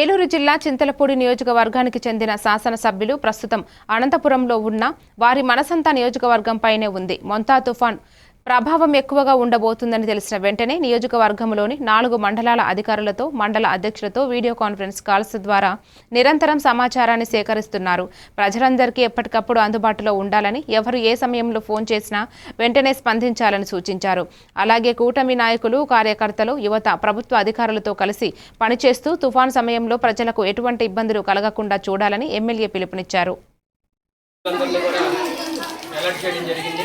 ఏలూరు జిల్లా చింతలపూడి నియోజకవర్గానికి చెందిన శాసనసభ్యులు ప్రస్తుతం అనంతపురంలో ఉన్న వారి మనసంతా నియోజకవర్గంపైనే ఉంది. మొంతా తుఫాన్ ప్రభావం ఎక్కువగా ఉండబోతుందని తెలిసిన వెంటనే నియోజకవర్గంలోని నాలుగు మండలాల అధికారులతో మండల అధ్యక్షులతో వీడియో కాన్ఫరెన్స్ కాల్స్ ద్వారా నిరంతరం సమాచారాన్ని సేకరిస్తున్నారు. ప్రజలందరికీ ఎప్పటికప్పుడు అందుబాటులో ఉండాలని ఎవరు ఏ సమయంలో ఫోన్ చేసినా వెంటనే స్పందించాలని సూచించారు. అలాగే కూటమి నాయకులు కార్యకర్తలు యువత ప్రభుత్వ అధికారులతో కలిసి పనిచేస్తూ తుఫాన్ సమయంలో ప్రజలకు ఎటువంటి ఇబ్బందులు కలగకుండా చూడాలని ఎమ్మెల్యే పిలుపునిచ్చారు. అలర్ట్ చేయడం జరిగింది.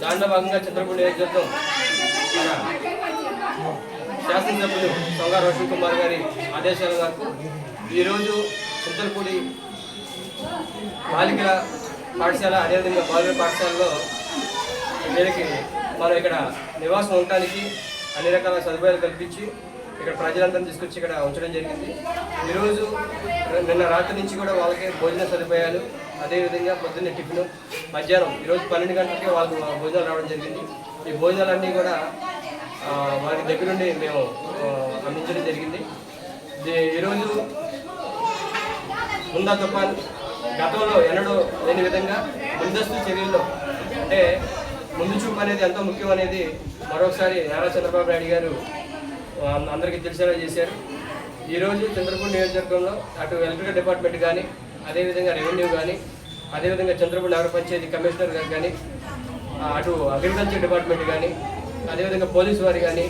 దాంట్లో భాగంగా చంద్రపూడి నియోజకవర్గం శాసనసభ్యులు సొంగ రోషన్ కుమార్ గారి ఆదేశాల మేరకు ఈరోజు చింతలపూడి బాలికల పాఠశాల అదేవిధంగా బాలుర పాఠశాలలో వీరికి మనం ఇక్కడ నివాసం ఉండటానికి అన్ని రకాల సదుపాయాలు కల్పించి ఇక్కడ ప్రజలందరినీ తీసుకొచ్చి ఇక్కడ ఉంచడం జరిగింది. ఈరోజు నిన్న రాత్రి నుంచి కూడా వాళ్ళకి భోజన సదుపాయాలు అదేవిధంగా పొద్దున్నే టిఫిన్ మధ్యాహ్నం ఈరోజు పన్నెండు గంటలకి వాళ్ళకు భోజనాలు రావడం జరిగింది. ఈ భోజనాలన్నీ కూడా వారి దగ్గర నుండి మేము అందించడం జరిగింది. ఈరోజు ముందా తుఫాన్ గతంలో ఎన్నడూ లేని విధంగా ముందస్తు చర్యల్లో అంటే ముందు చూపు అనేది ఎంతో ముఖ్యం అనేది మరొకసారి నారా చంద్రబాబు నాయుడు గారు అందరికీ తెలిసేలా చేశారు. ఈరోజు చంద్రపూర్ నియోజకవర్గంలో అటు ఎలక్ట్రికల్ డిపార్ట్మెంట్ కానీ అదేవిధంగా రెవెన్యూ కానీ అదేవిధంగా చంద్రబాబు నగర పంచాయతీ కమిషనర్ గారు కానీ అటు అగ్రికల్చర్ డిపార్ట్మెంట్ కానీ అదేవిధంగా పోలీసు వారు కానీ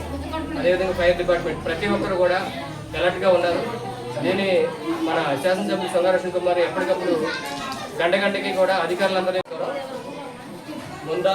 అదేవిధంగా ఫైర్ డిపార్ట్మెంట్ ప్రతి ఒక్కరు కూడా అలర్ట్గా ఉన్నారు. దీని మన శాసనసభ్యులు సొంగారషన్ కుమార్ ఎప్పటికప్పుడు గంట గంటకి కూడా అధికారులందరూ ముందా